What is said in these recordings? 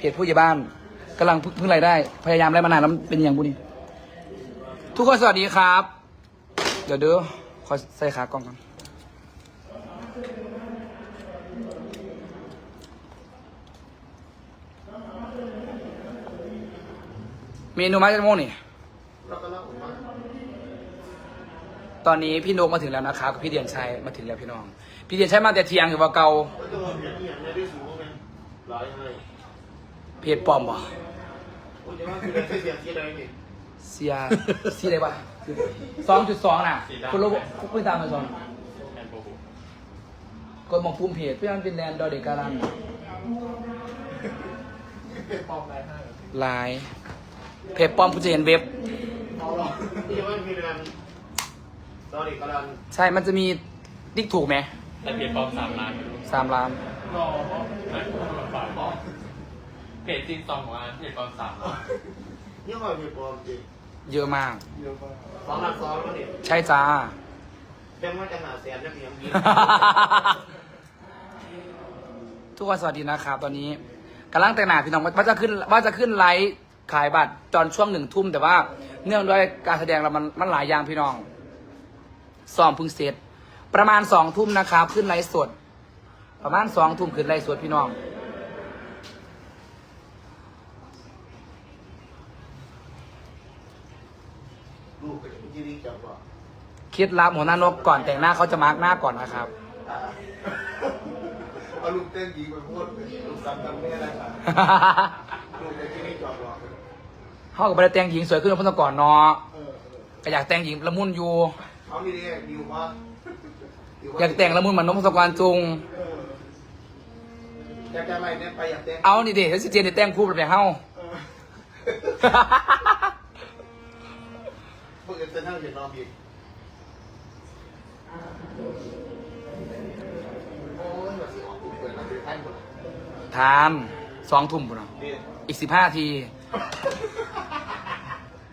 เพจผู้ใหญ่บ้านกำลังพึ่งรายได้ พยายามได้มานานแล้วมันเป็นอย่างบุนีทุกคนสวัสดีครับ เดี๋ยวเด้อขอใส่ขากล้องก่อนเมนูมาจากโมงนี่ ตอนนี้พี่นกมาถึงแล้วนะครับกับพี่เดียนชัยมาถึงแล้วพี่น้อง พี่เดียนชัยมาแต่เที่ยงอยู่ว่าเกา ก็จะมาเปลี่ยนอย่างนี้ได้สูงไหมร้อยให้ เพจปลอมบ่คุณจะว่าคือได้เสียงที่ใดนี่เสียเสียอะไรวะสองจุดสองน่ะคุณรู้คุณไม่ตามมาสองกดหมองปุ่มเพจเพื่อมันเป็นแลนด์ดอเด็กการันเป็นปลอมไรให้ไลน์เพจปลอมคุณจะเห็นเว็บเอาหรอที่ว่ามีเรื่องตอนนี้กำลังใช่มันจะมีติ๊กถูกไหมแต่เพจปลอมสามล้านสามล้านรอ เพจจริงสองล้านเพจปลอมสามล้านนี่ว่ามีปลอมจริงเยอะมากสองหลักสองแล้วเนี่ยใช่จ้า แบงค์ว่าจะหาแสนนะเพียงนี้ทุกคนสวัสดีนะครับ ตอนนี้กำลังแต่งหน้าพี่น้องว่าจะขึ้นว่าจะขึ้นไลฟ์ขายบัตรตอนช่วงหนึ่งทุ่ม แต่ว่าเนื่องด้วยการแสดงเรามันมันหลายอย่างพี่น้องซ้อมเพึ่งเสร็จ ประมาณสองทุ่มนะครับ ขึ้นไลฟ์สด ประมาณสองทุ่มขึ้นไลฟ์สดพี่น้อง ลูกก็จะไม่ยืดจับว่า เคล็ดลับหัวหน้านกก่อนแต่งหน้าเขาจะมาร์กหน้าก่อนนะครับ เอาลูกเต้นยิงไปพูดลูกซ้ำกันไม่ได้ค่ะลูกจะยืดจับหรอกเขาก็ไปแต่งหญิงสวยขึ้นกว่าเมื่อก่อนเนาะเออก็อยากแต่งหญิงละมุนอยู่ เขามีได้ดิวว่าอยากแต่งละมุนเหมือนนกพงศกรจุงอยากจะอะไรเนี่ยไปอยากแต่งเอานี่เด็กสิเจนได้แต่งคู่แบบเฮาพวกเอ็นเตอร์เน็ตเห็นนอมอีกโอ้ยแบบ สิออกกูเปิดมาคือท่านหมดทานสองทุ่มปุ่นเนาะนี่อีกสิบห้าที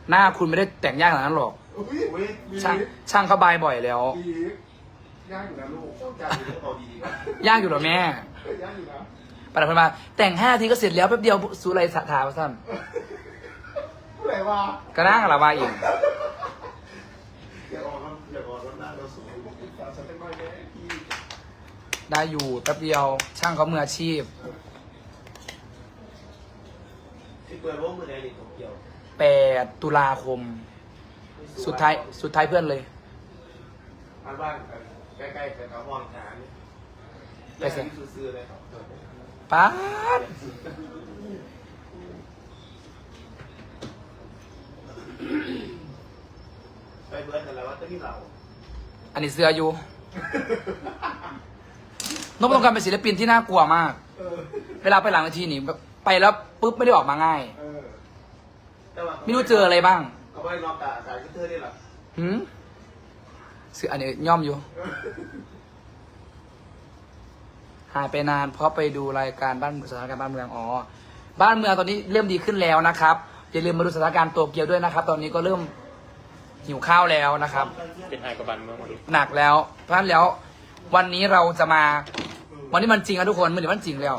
หน้าคุณไม่ได้แต่งยากขนาดนั้นหรอกอุ้ยอุ้ยมีช่างช่างเขาบายบ่อยแล้วดียากอยู่นะลูกยากอยู่เอาดียากอยู่เหรอแม่ยากอยู่นะปะเดี๋ยวคนมาแต่งห้าทีก็เสร็จแล้วแป๊บเดียวสุไรสะถามสั้นผู้ใดว่าก็นั่งอะไรวะอีกอยากออกครับอยากออกรถหน้าเราสูงตามฉันเป็นไม่แน่พี่ ได้อยู่แป๊บเดียว ช่างเขามืออาชีพที่เปิดวงมือไหนนี่ของเกี่ยวแปดตุลาคม สุดท้ายสุดท้ายเพื่อนเลยบ้านบ้านใกล้ๆกับห้องฐานนี่ไปเสร็จซื้อๆเลยครับป๊าดไปเบิร์ดกันแล้วว่าจะมีเรา อันนี้เสื้ออยู่ นกต้องการเป็นศิลปินที่น่ากลัวมาก เออเวลาไปหลังเวทีนี่แบบไปแล้วปุ๊บไม่ได้ออกมาง่าย เออแต่ว่าไม่รู้เจออะไรบ้างเขาไม่รอกาสายขึ้นเธอได้หรอหืมเสื้ออันนี้ย่อมอยู่ หายไปนานเพราะไปดูรายการบ้านสถานการณ์บ้านเมืองอ๋อบ้านเมืองตอนนี้เริ่มดีขึ้นแล้วนะครับอย่าลืมมาดูสถานการณ์โตเกียวด้วยนะครับ ตอนนี้ก็เริ่มหิวข้าวแล้วนะครับ เป็นไฮกว่าบันเมืองหมดเลยหนักแล้วเพราะฉะนั้นแล้ววันนี้เราจะมา วันนี้มันจริงนะทุกคนมันเดี๋ยวมันจริงแล้ว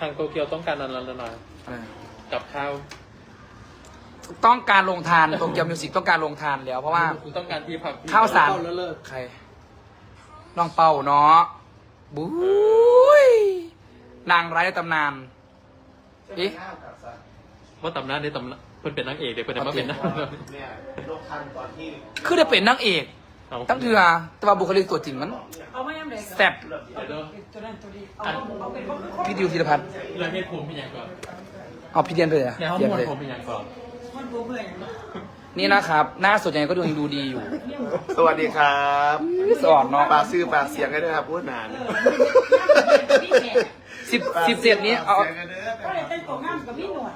ทางโตเกียวต้องการนันๆหน่อยเออๆกับข้าวต้องการลงทานโตเกียวมิวสิกต้องการลงทานแล้ว เพราะว่า คุณต้องการที่พักข้าวสาร เลิศใครน้องเป่าเนาะบุ้ยนางร้ายในตำนานเอ๊ะ ว่าตำนานได้ตำนานเพิ่นเป็นนางเอกเดี๋ยวเพิ่นจะมาเป็นนางเนี่ยลงทันตอนที่คือได้เป็นนางเอกเอาตั้งเถื่อแต่ว่าบุคลิกตัวจริงมัน เอาไม่ยังไง แซ่บเดี๋ยวเด้อตัวนั้นตัวนี้เอาเอาเป็นคนคนพี่ดิวธีรพัฒน์เรื่องให้ผมเป็นอย่างก่อนเอาพี่เดียนไปเลยอะในห้องเดียนมวไปลเลย ผมเป็นอย่างก่อนคนตัวเบื่อนี่นะครับ หน้าสดยังไงก็ดูยังดูดีอยู่สวัสดีครับสอนเนาะปากซื้อปากเสียงกันด้วยครับพูดนานสิบสิบเศษนี้เอาสียงกันเด้อก็เลยเต้นตัวงามกับพี่หนวด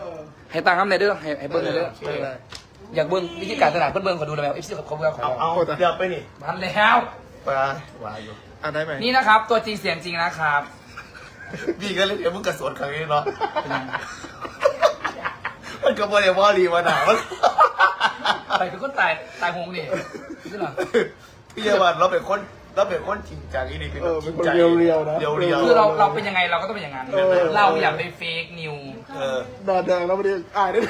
ให้ตังค์คำไหนเด้อให้ให้เบิ้งหน่อยเด้ออยากเบิ้งวิธีการตลาดเบิ้งเบิ้งขอดูเลยเอฟซีเขาเบิ้งขอเอาเราเอาเดี๋ยวไปนี่มันแล้วไปวายอยู่ อะได้ไหมนี่นะครับ ตัวจริงเสียงจริงนะครับพี่ก็เลยเดี๋ยวมึงกระสวนครั้งนี้เนาะเป็นยังมันก็บ่ได้ว่ารีมาหนามันไปคือคนตายตายโหงนี่ใช่เหรอพี่เยาวันเราเป็นคนแล้วเป็นคนจริงจังอีนี่เป็นเอแบบอจริงเป็นคนใจเรียวๆนะ เรียวเรียว คือเราเราเป็นยังไงเราก็ต้องเป็นอย่างนั้นเออ เราอย่าไปเฟกนิวเออหน้าแดงแล้วไม่ได้อายได้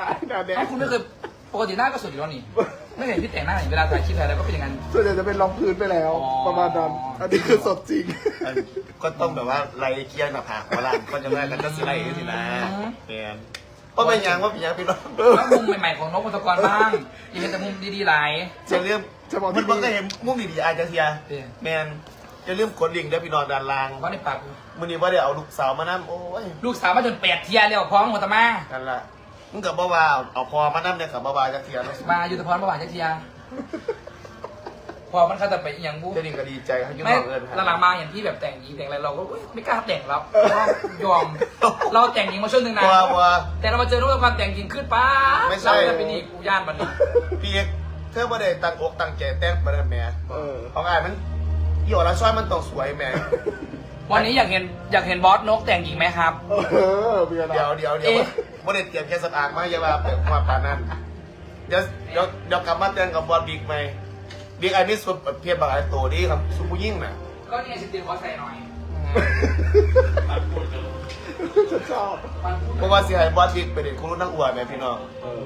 อายหน้าแดงเอ้าคุณไม่เคยปกติหน้าก็สวยอยู่แล้วนี่ ไม่เห็นพี่แต่งหน้าเห็นเวลาถ่ายคลิปถ่ายอะไรก็เป็นอย่างนั้น ส่วนใหญ่จะเป็นรองพื้นไปแล้ว อ๋อ ประมาณนั้นอันนี้คือสดจริงอันก็ต้องแบบว่าไล่เกียร์หน้าผากมาล่างก็จะได้กันก็สิไล่สินะแมนก็เป็นหยังว่าเป็นหยังพี่น้องแล้วมุมใหม่ๆของนกปตกรบ้างอย่าเห็นแต่มุมดีๆหลาย จะเรื่องจะบอกที่มันนี่ ก็เห็นมุกดีๆอาจจะเทียเออแมนจะเรื่องกดลิงก์ได้พี่น้องด้านล่างเพราะในปากมื่อนี้ว่าได้เอาลูกสาวมานั่โอ้ยลูกสาวมาจนแปดเทียแล้วพร้อมหัวตะมานั่นแหละ มึงกับบ่าวาเอาพอมานั่เนี่ยกับบ่าวาจะเทียเนาะมาอยู่แตะพรมาหวานเทียพอมันเข้าแต่ไปอหย่างบูเจะดิ่งก็ดีใจให้ยุ่งไม่น้องเอิญหลังๆมาอย่างที่แบบแต่งหญิงแต่งอะไรเราก็อุ๊ยไม่กล้าแต่งแล้วเพราะว่ายอม เราแต่งหญิงมาช่วงหนึ่งนะ ว่าว่า แต่เรามาเจอรูปความแต่งหญิงขึ้นป้าไม่ใช่ เราจะเป็นอีกกูย่านบันนี้พี่เอกเธอบ่ได้ตั้งอกตั้งใจแต่งมาแล้วแหม่เออเอาง่ายมันเหี่ยวแล้วช่อยมันต้องสวยแหม่ วันนี้อยากเห็นอยากเห็นบอสนกแต่งหญิงไหมครับ เออเบียร์นะเดี๋ยวเดี๋ยวเดี๋ยวเอ๊ะ บ่ได้เตรียมแค่สตางค์มาอย่าว่าเป็นมาปานนั้นเดี๋ยวเดี๋ยวเดี๋ยวกลับมาแต่งกับบอลบิ๊กไหมบิ๊กไอ้นี่สุดเพียบบักไอ้ตัวนี้ครับสุดผู้ยิ่งน่ะก็เนี่ยสิบเดือนขอใส่หน่อยฉันชอบมันพูดเพราะว่าสิให้บอลบิ๊กเป็นครูรุ่นนักอวดแหม่พี่น้องเออ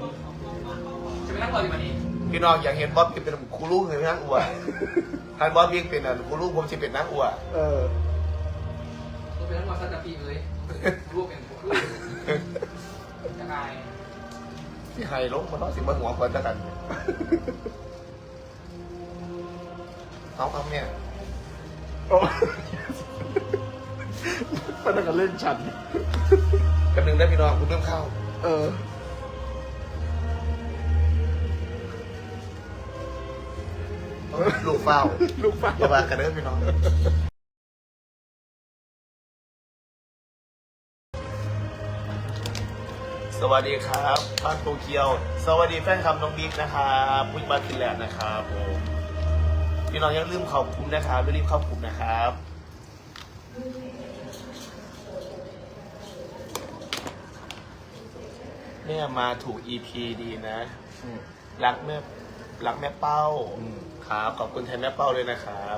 จะไปนั่งก่อนดีวันนี้พี่น้องอยากเห็นบอสบิ๊กเป็นครูรุ่นหรือนักอวดถ้าบอสบิ๊กเป็นอันครูรุ่นผมสิเป็นนักอวดเออจะ ไปนั่งก่อนสักปีเลยรูปเป็นรูปยังไงที่ให้ลงมันต้องสิมาหัวคนตะกันเอาครับเนี่ยโอ้มันต้องการเล่นฉันกันหนึ่งได้พี่น้องคุณเริ่มเข้า เออลูกเฝ้าลูกฟ้าอย่าว่ากันเด้อพี่น้อง สวัสดีครับบ้านโตเกียว สวัสดีแฟนคลับน้องบิ๊กนะครับพุ้ยบ้านฟินแลนด์นะครับผมพี่น้องอยังลืมข้ากลุ่มนะครับอย่าลืมเข้ากลุ่มนะครับเนี่ยมาถูก EP ดีนะรักแม่รักแม่เป้าครับขอบคุณแทนแม่เป้าด้วยนะครับ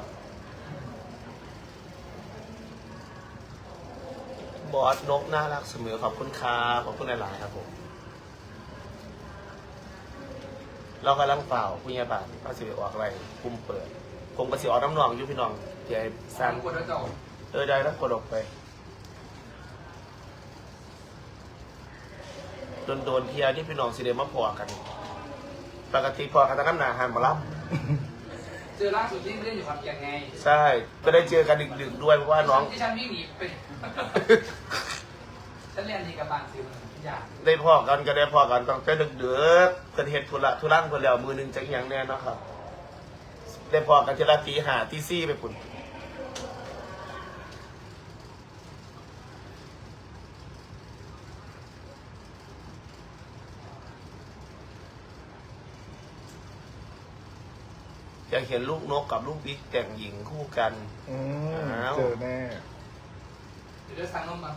บอสนกน่ารักเสมอขอบคุณครับขอบคุณหลาย ๆ ครับผม เรากำลังเป่าผู้ใหญ่บ้านก็สิไปออกอะไรคุมเปิด ผมก็สิออกน้ำหนองอยู่พี่น้องเดี๋ยวให้สร้างกดแล้วจบเออได้แล้วกดออกไป โดนๆเทียที่พี่น้องสิเดมาพอกัน ปกติพอกันตั้งหนาหานมารับ เจอล่าสุดที่เล่นอยู่ขอนแก่นไงใช่ก็ได้เจอกันดึกๆด้วยเพราะว่าน้องที่ฉันวิ่งหนีไป ฉันเรียนดีกับบางสิ่งทุกอย่างได้พอกันก็ได้พอกันต้องแต่ดึกๆเกิดเหตุธุระธุรังคนแล้วมือหนึงจะอหย่างแน่เนาะครับ ได้พอกันทีละตีหาตีซี่ไปปุ่น อยากเห็นลูกนกกับลูกบิ๊กแต่งหญิงคู่กัน อืมอ้าว เจอแน่เดี๋ยวสั่งนมมา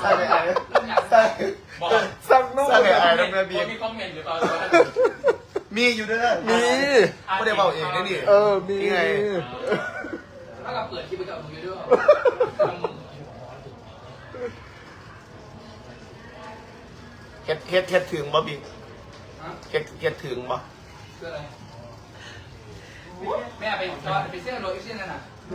ใช่ไหมไอ้เริ่มอยากใช่บอกสั่งนุ่มใช่ไหมไอ้น้องแม่มีบิ๊กคอมเมนต์อยู่ตอนนั้นมีอยู่เด้อมี ไม่ได้บอกเองนะนี่ เออ มีนี่ไง ถ้าเราเปิดคลิปไปจะเอาดูเยอะเฮ็ดเฮ็ดเฮ็ดถึงบ่บิ๊กๆฮะเฮ็ดเฮ็ดถึงบ่เพื่ออะไร แม่ไปจอดไปเสื้อโรยเสื้อนั่นน่ะส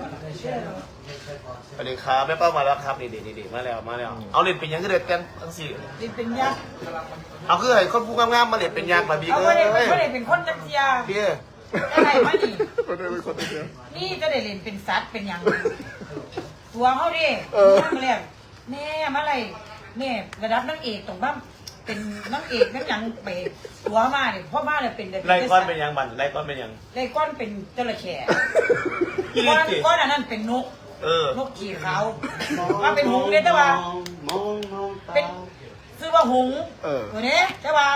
วัสดีครับแม่เป้ามาแล้วครับนี่เด็นี่มาแล้วมาแล้ว เอาเล่นเป็นหยังก็เด็ดกันทั้งสี่เป็นเป็นยักษ์เอาคือให้คนผู้งามๆมาเล่นเป็นยักษ์มาบิ๊กเอาเอ้ไม่ได้ยไม่ได้เป็นคนจักรยาพี่อะไรมานี่คนเดียวเป็นคนเดียวนี่จะได้เล่นเป็นสัตว์เป็นหยังตัวเขาดิเออมาแล้วแม่มาอะไรแม่ระดับนางเอกตรงบ้าน เป็นนางเอกนางหยังไปตัวมาเนี่ยพ่อมาเลยเป็นไล่ก้อนเป็นหยังบันไล่ก้อนเป็นหยัง ไล่ก้อนเป็นจระเข้อีก้ลิอนติก้อนอันนั้นเป็นนกเออ นกขี่ขาวมาเป็นหงส์เนี่ยแต่ว่าเป็นซื้อว่าหงส์เออ ตัวนี้แต่ว่า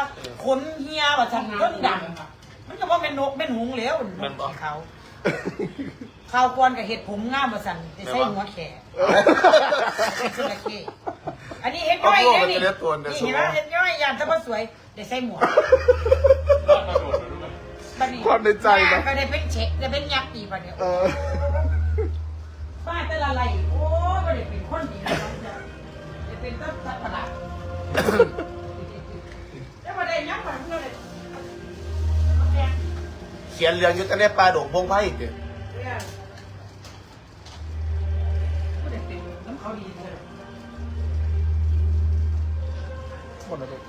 ขนเฮียว่าฉันต้นดังมันก็ว่าเป็นนกเป็นหงส์แล้วนกขี่ขาวข้าวกวนกับเห็ดผมงามว่าสันจะใส่หัวแขกเออจระเข้ อันนี้เห็ดย่อยนะนี่เอาพวกมันจะได้ตัวเดียวนี่เห็นไหมเห็ดย่อยยานถ้าว่าสวยเดี๋ยวใส่หมวกรอดมาโดดด้วยบัดบัดนี้ความในใจหนะน้าก็ได้เป็นเช็คได้เป็นยักษ์อีกบัดเนี่ยเออบ้านแต่ละไรโอ้ยบ่ได้เป็นคนดีนะจะเป็นต้นสัตว์ประหลาดแล้วบ่ได้ยักษ์มันเพื่อเลยเขียนเรื่องอยุทธในป่าดงพงไพ่อีกเด้อบ่ได้เป็นน้ำเขาดีเลย หมดแล้วลูก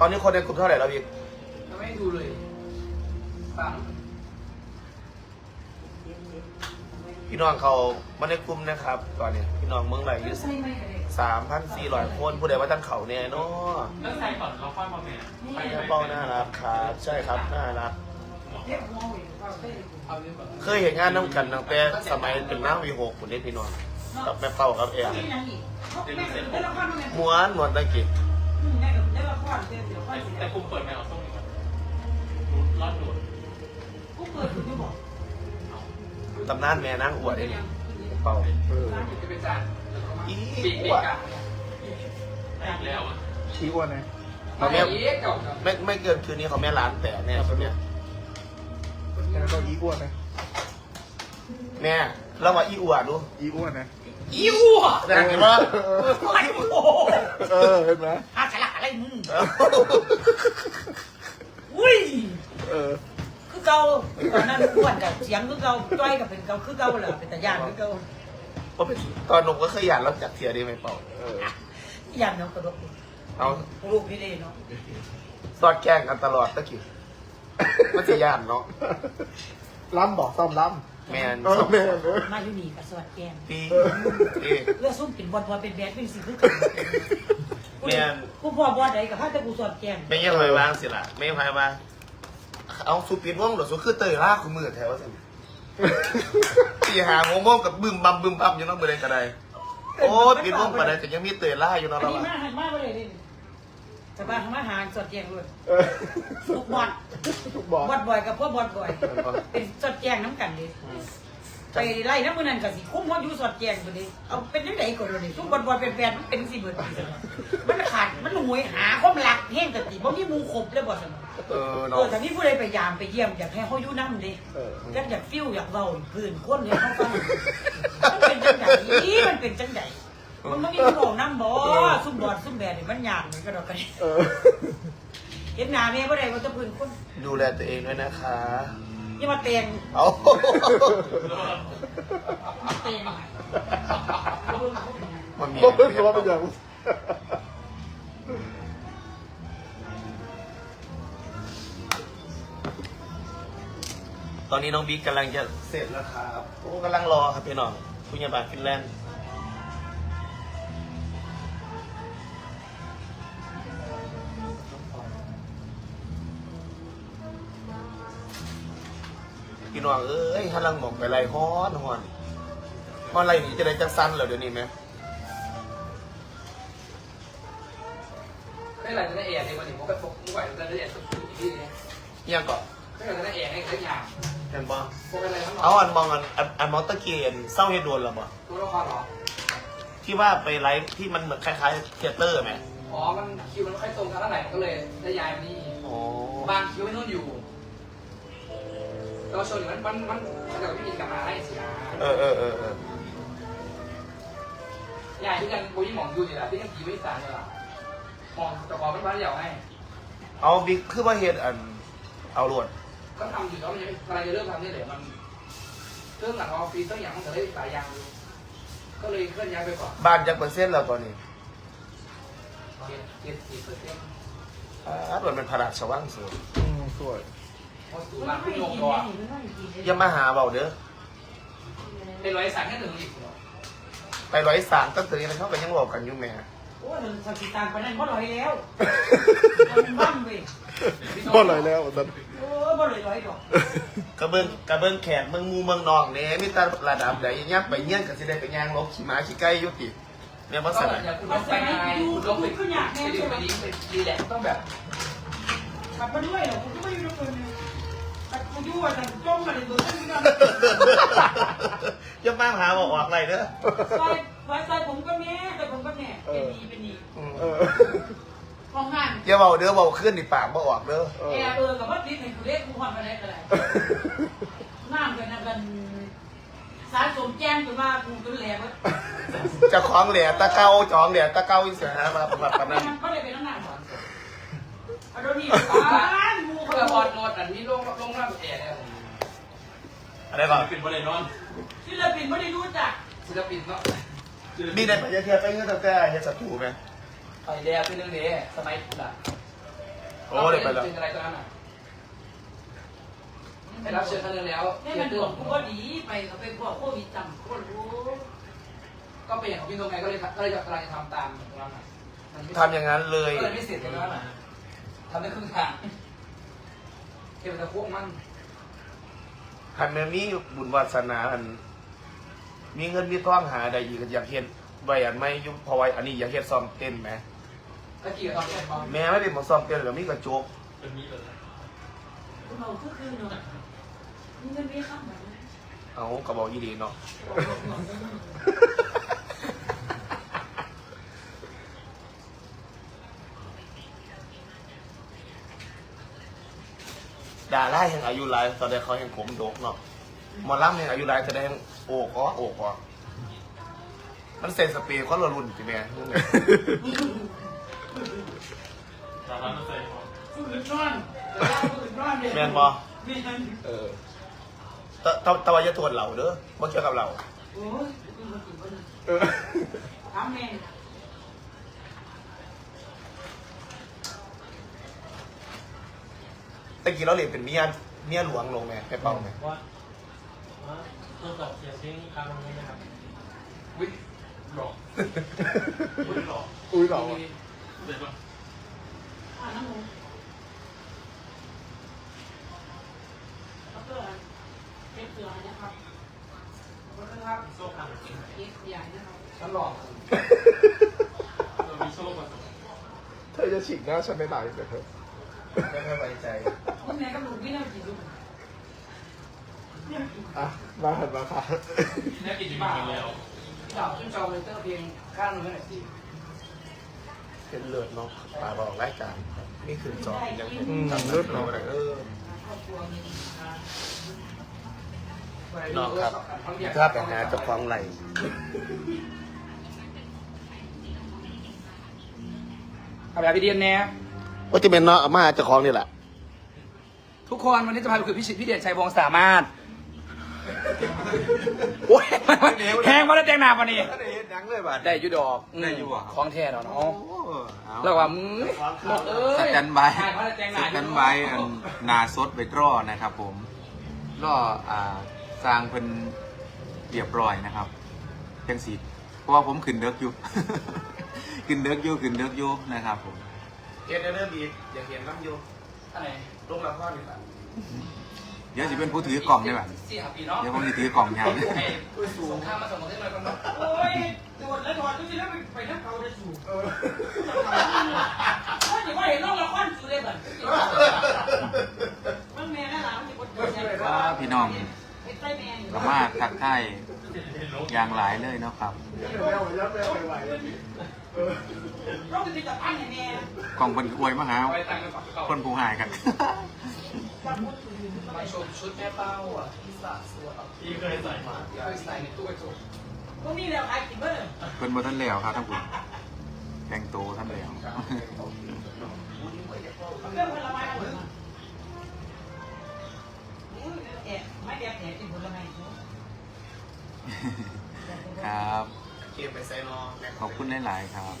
ตอนนี้คนในกลุ่มเท่าไหร่แล้วพี่เราไม่ดูเลยฟังพี่น้องเขามาในกลุ่มนะครับ ตอนนี้พี่น้องเมืองไหลอยืใส่ไม่ได้สามพันสี่ร้อยคนผู้ใดว่าตั้งเขาเนี่ยเนาะแล้วใส่ก่อนเราค่อยมาแม่ไปแม่เป้าน่ารักครับ ใช่ครับน่ารักเรียกหัวเว้ยว่าได้เอาเรื่องก่อนเคยเห็นงานน้ำกันตั้งแต่สมัยเป็นน้าวีหกคนนี้พี่น้อง กับแม่เป้ากับแอร์ที่ยังอีกเขาแม่ได้ละครมาแม่ม้วนม้วนตะกี้อืมได้ได้ละครเดี๋ยวเดี๋ยวค่อยสิแต่คุมเปิดแมวส้มอีกรอดดูดกูเปิดอยู่ที่บอกตำนานแม่นางอวดเองเป้าเออจะเป็นจานอีปีกอปีวกดอะแล้วอะอีอ้วนไงมาแม่เก่าไม่ไม่เกินคืนนี้เขาแม่ร้านแต่แน่ใช่ไหมแล้วก็อีอ้วนไงแม่เราว่าอีอวดดูอีอ้วนไง อีวัวแต่เห็นว่าไอ้โอ้เออเห็นไหมอาสละอะไรมึงอุ้ยเออคือเก่าตอนนั้นอ้วนกับเสียงคือเก่าจ้อยกับเป็นเก่าคือเก่าเหรอเป็นตาย่านคือเก่าว่าเป็นตอนหนุ่มก็เคยอยากรับจากเทียดีไหมเป้าเออย่านเนาะกระดกเอาลูกนี่เลยเนาะสอดแกล้งกันตลอดตะกี้มันจะยานเนาะล้ำบอกซ้อมล้ำ แมนเออแม่เออมาอยู่นี่กับสวัสดิ์แกงปีปีเลือดซุ่มเป็นบอลบอลเป็นแบดเป็นสิ่งคือกันแม่นกูพ่อบอลไหนกับพาแต่กูสวัสดิ์แกงไม่ยังไงบ้างสิล่ะไม่ยังไงบ้างเอาสูปิดว่องหรือสูคือเตยล่าคุณมือแถวสิตีหาโมโม่กับบึมบัมบึมบัมอยู่เนอกมือใดก็ได้โอ้ยปิดว่องปะไดแต่ยังมีเตยล่าอยู่เนอัอกนเรานี้อะมาหันมาไปเลยนี่ ชาวบ้านเขามาหาสวัสดิ์แกงเลยเออลูกบอลทุกบอกบอดบ่อยกับพ่อบอดบ่อย เป็นสอดแจงน้ำกันเลยไปไล่น้ำมันนั่นกับสิคุ้มว่าอยู่สอดแจงคนนี้เอาเป็นยังไงก่อนเลยทุกบอดบอดเป็นแฟนมันเป็นสิเบิดปีซั่นมันขาดมันหวยหาความรักแห้งกะติบ่มีหมูครบเลยบ่ซั่นเออเอเนาะอถ้ามีผู้ใดไปยามไปเยี่ยมอยากให้เขาอยู่น้ำเด้เอออยากอยากฟิวอยากเว้าพื้นคนเนี่ยเขาฟังมันเป็นจังไดมันเป็นจังได มันบ่มีผู้บอกน้ำบ่ซุ่มบอดซุ่มแบดนี่มันยากนี่ก็ดอกกันเออ เห็นหน้าแม่บ่ได้ว่าจะพื้นคนดูแลตัวเองด้วยนะคะ อย่ามาแต่งเอาแต่งมันมีบอกเป็นตัวเป็นอย่างตอนนี้น้องบิ๊กกำลังจะเสร็จแล้วครับโอ้กำลังรอครับพี่น้องคุณยาบาลฟินแลนด์ น้องเอ้ยกำลังหมองไปไรฮ้อนฮ้อนฮ้อนไรนี่จะได้จังสั้นเหรอเดี๋ยวนี้ไหมไม่ไรจะได้แอร์ในวันนี้ผมไปปกไม่ไหวจะได้แอร์สุดที่นี่ยังก่อนไม่ไรจะได้แอร์ให้ทุกอย่างเห็นปะพวกอะไรทั้งหมดเอาอันมองอันอันอันมองตะเกียนเศร้าเฮดโดนหรอปะตัวละครหรอที่ว่าไปไลฟ์ที่มันเหมือนคล้ายๆเทเตอร์ไหมอ๋อมันคิวมันไม่ค่อยตรงกันเท่าไหร่ก็เลยได้ย้ายมานี่อ๋อ บางคิวไม่นู่นอยู่ เราชนมันมันมันมันจะไม่มีกลับมาให้สินะเออเออเออเออย้ายที่กันปุ้ยหมองอยู่นี่แหละที่ยังผีไม่สานเลยล่ะมองแต่ขอเป็นบ้านเดี่ยวให้ เอาบิ๊กคือว่าเฮดอัน เอาโหลดก็ทำอยู่แล้วมันยังอะไรจะเริ่มทำนี่แหละมันเครื่องหลังออฟฟิศต้องอย่างมันจะได้สายยางอยู่ก็เลยเคลื่อนย้ายไปก่อนบ้านจากเปอร์เซ็นต์แล้วตอนนี้เจ็ดเจ็ดสิบเปอร์เซ็นต์อ่ามันเป็นผาดสว่างสูง อืมสวย พอสูมัมานไม่ขึ้นกิลนงแม่ตัวนี่มันไม่กินอย่ามาหาเบาเด้อเป็นร้อยสั่งแค่หนึ่งอีกเหรอไปร้อยสามตั้งแต่นี้เขาก็ยังบอกกันอยู่แหม่โอ้ยมันสติตามไปนั่นบ่ลอยแล้วมันบ้ำเว้ยก็เลยแล้วตอนโอ้ยบ่ลอยลอยดอกกระเบื้องกระเบื้องแขกเมืองมูเมืองนองเนี่ยมีแต่ระดับใดยับไปเงี้ยก็สิได้ไปย่างลบขี่ม้าขี่ไก่อยุติเนี่ยว่าก็สแบนาบอย่างคุณต้องไปไงคุณต้องไปไปดูไปดิ้งไปดีแหละต้องแบบขับมาด้วยเหรอคุณก็ไม่รู้เลยแต่ กูอยู่ว่าแต่จมมาในตัวฉันนี่นะอย่ามาหาบอกออกอะไรเด้อใส่ไว้ใส่ผมก็แม่ใส่ผมก็แม่เป็นดีเป็นดีอืมเออพอห้องงานอย่าเบาเด้อเบาขึ้นนี่ปากบ่ออกเด้อเออแอร์เออกับว่าติดในกูเล็กกูหอดมาได้ก็ได้น้ำกันนะกันสารสมแจ้งไปว่ากูเป็นแหลกว่าเจะคล้าของแหล่ตะเกาจองแหล่ตะเกาอีเสียหามาประมาณประมาณก็เลยเป็นน้ำหนักก่อนเอาโดนนี่บ้านมูเพื่เขาอบบออดลโนดอันนี้ลงลงรับแอร์เนี่ย อะไรก่อนเป็นประเด็นนอนศิลปินไม่ได้รู้จักศิลปินเนาะมีในประเทศเทียบไปเงื่อนตั้งแต่เฮ็ดศัตรูไหมไปแล้วเป็นเรื่องเดียสมัยน่ะโอ้เดี๋ยวไปแล้วเป็นอะไรตอนนั้นอะไปรับเชิญครั้งนึงแล้วให้เทียมันเตบออกร์กูก็ดีไปเขาไปพวกโควิดจำก็รู้ก็เป็นอย่างของพี่ตรงไงก็เลยก็เลยจะกำลังจะทำตามตรงนั้นอะมันไม่ทำอย่างนั้นเลยก็เลยไม่เสร็จตรงนั้นอะทำได้ครึ่งทางเก็บแต่พวกมัน หันมามีบุญวาสนาอัน มีเงินมีทองหาได้อีกอยากเฮ็ดใบอันไม่ยุบเพราะว่าอันนี้อยากเฮ็ดซ้อมเต้นไหมก็กี่กับทำแค่บอลแม่ไม่ได้มาซ้อมเต้นหรอกมีกระจกเป็นนี้เลยเราทุกคืนเนาะนี่มันไม่ข้ามแบบเอากระบอกยีดีเนาะ ดาราแห่งอายุหลายตอนนี้เขาแห่งผมโดกเนาะหมอลำแห่งอายุหลายจะได้แห่งโอกอ๋อโอกอ๋อมันเซ็นสเปรย์เขาละรุ่นจีแม่สาระมันใส่หอมฝืนนอนฝืนนอนเลยแม่นบอไม่ทันเออตะตะตะวันจะตรวจเราเด้อบ่เกี่ยวกับเราโอ้ยกูมากินบ้านเออ ถามแม่ ตะกี้เราเรียนเป็นเมียเมียหลวงลงไงไปเป่าไงว่าว่าตัวตอบเสียเสียงครั้งนี้นะครับวิทหลอกไม่หลอกอุ้ยเหรอวะเด็ดปะอ่านน้ำมูแล้วก็เป็นเสือนะครับขอบคุณครับโซ่พันเค้กใหญ่นะครับฉันหลอกเรามีโซ่ผสมเธอจะฉีกหน้าฉันไม่ได้เลยเธอ ไม่ค่อยไว้ใจนี่แม่กับลูกพี่น่ากินลูกอะมาหันมาค่ะแน่กินจริงๆแล้วพี่ดาวขึ้นจอเลยเตอร์เพลงข้างหนึงให้หน่อยสิเป็นเลือดเนาะปลาบอกรายการนี่คือจอยังเป็นอืมเลือดเนาะเออครอบครัวมีนะครับเนาะครับถ้าไปหาเจ้าของไหลเอาแบบพี่เดียนแน่ ว่าจะเป็นเนาะมาหาเจ้าของนี่แหละทุกคนวันนี้จะพาไปคุยพี่ชิพี่เด่นชัยวงศ์สามารถโอ้ยแหงมาแล้วแจงหนาวันนี้ยังเลยบัดได้อยูดอกได้อยู่อะ ของแท้เนาะเนาะเอาแล้วว่ามึงเอ้ยสแตนบายแหงมาแล้วแจงหสนาแตนบายอันนาสดไปรอนะครับผมรออ่าสร้างเพิ่นเรียบร้อยนะครับจังสีเพราะว่าผมขึ้นเด็กอยู่ ขึ้นเด็กอยู่ขึ้นเด็กอยู่นะครับผม เอ็นเดอร์บีอยากเห็นน้ำอยู่อะไรลงละครนี่แหละเดี๋ยวสิเป็นผู้ถือกล่องได้ไหมสี่ห้าปีเนาะเดี๋ยวผมจะถือกล่องยาวไอ้สูงข้ามมาส่งมาได้ไหมกันเนาะโอ้ยโดดแล้วโดดทุกทีแล้วไปน้ำเขาได้สูบเพราะอย่างว่าเห็นน้องละครสูเลยแบบมันแม่น่ารักมันจะกดใจครับพี่น้องใต้แม่ก็มาทักทายอย่างหลายเลยเนาะครับ แมวยัดแมวไปไหวเออโรคติดต่อพันแน่กล่องเป็นอวยมาหาเอาไปตังค์ไปฝากเขาคนผู้หายกันมาชมชุดแม่เป้าอะที่สาสวยอะที่เคยใส่มาที่เคยใส่ในตู้กระจกพวกนี้แล้วขายกินเบอร์เพิ่นบ่ทันแล้วครับทั้งคุณแต่งโตวท่านแล้วเรื่องผลไม้อะไรมาแอบไม่แอบแอบกินผลไม้ครับเกมไปใส่นอขอบคุณหลาย ๆ ครับ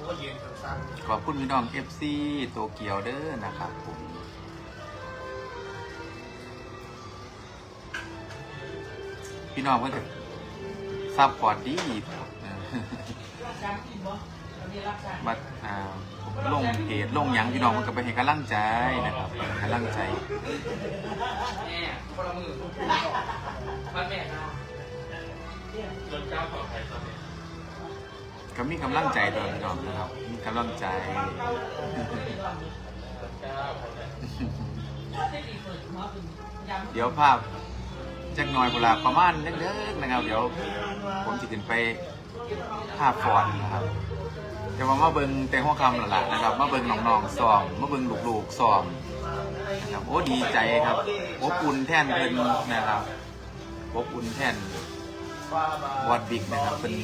ผมก็ยืนสั้นขอบคุณพี่น้อง FC โตเกียวเด้อนะครับผมพี่น้องเพื่อนซับพอร์ตดีเออรักการกินบ่เราเรียนรักการมาอ่าลงเพจลงหยังพี่น้องมันก็ไปให้กำลังใจนะครับให้กำลังใจแม่คนละมือมันแม่นะรถก้าวปลอดภัยตอนนี้ ก็มีกำลังใจตลอดพี่น้อนะครับมีกำลังใจเดี๋ยวภาพจักหน่อยเวลาประมาณเล็กๆนะครับ เดี๋ยวผมจะขึ้นไปภาพฟอนนะครับเดี๋ยวมามาเบิงแต่หัวคำหล่ะนะครับ มาเบิงน้องๆซอมมาเบิ่งลูกๆซอมนะครับโอ้ดีใจครับอบอุ่นแท่นเพิ่นนะครับอบอุ่นแท่นวอดบิ๊กนะครับเป็น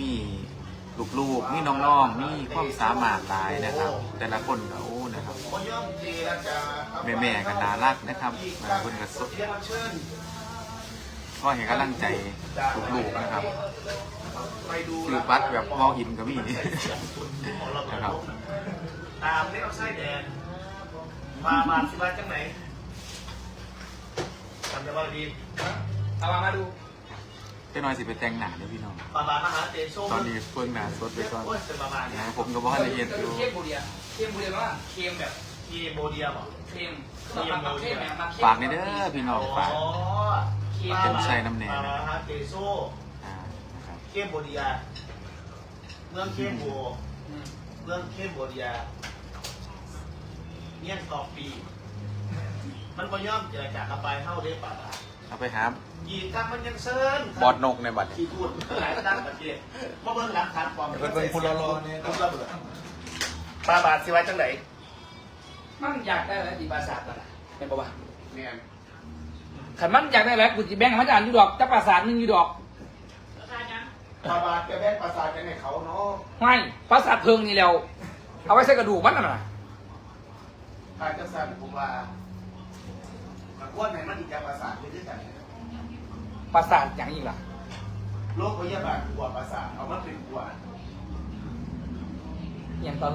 มีลูกๆมีน้องๆมีความสามารถหลายนะครับ แต่ละคนก็โอ้นะครับ แม่ๆกันน่ารักนะครับมาเพิ่นก็สดก็เห็นกำลังใจลูกๆนะครับซื้อบัตรแบบมองอินก็มีนะครับตามไม่เอาไส้แดงมามาสิมาจังไหนทำจะว่าดีเอามาดู เจ้าน้อยสิไปแต่งหน้าเด้อพี่น้องปาบามหาเตโชตอนนี้เพิ่งหน้าสดไปก่อนโอ้ยเป็นประมาณนี้นะผมก็บอกให้ละเอียดอยู่เค็มบูเดียเค็มบูเดียว่าเค็มแบบที่โมเดียมเหรอเค็มมามาเค็มแบบมาเค็มฝากในเด้อพี่น้องฝากอ๋อเป็นไส้น้ำแหน่ปานะบาครับมหาเตโชอ่านะครับ เข้มโบเดียเมืองเข้มโบอืมเมืองเข้มโบเดียเนี่ยตอกปี มันก็ย่อมเจรจากับไปเข้าได้ป่ะ เอาไปหายีกังมันยังเซิร์นบอดนกในบัตร ขี่พูดหลายตั้งประเทศมาเบิ่งหลักฐานความเพิ่นเบิ่งพูดรอๆเนี่ยพูดระเบิดปลาบาทสิไว้จังไหนมันอยากได้อะไรอีปราสาทนั่นน่ะเป็นปะวะเนี่ยขันมันอยากได้อะไรกูจะแบ่งให้มันอ่านอยู่ดอกจะปราสาทหนึงอยู่ดอกปลาบาทแกแบกปลาสาทกันให้เขาเนาะไม่ปราสาทเพิงนี่แล้ว เอาไว้ใส่กระดูกมันน่ะนะถ้าจะสั่นผมว่ามัน ควรให้มันอีกอย่างปลาสาทไปด้วยกันปราสาทอย่างอีกล่ะโรคพยาบาลกลัวปลาสาทเอามาเป็นกลัว อย่างตอน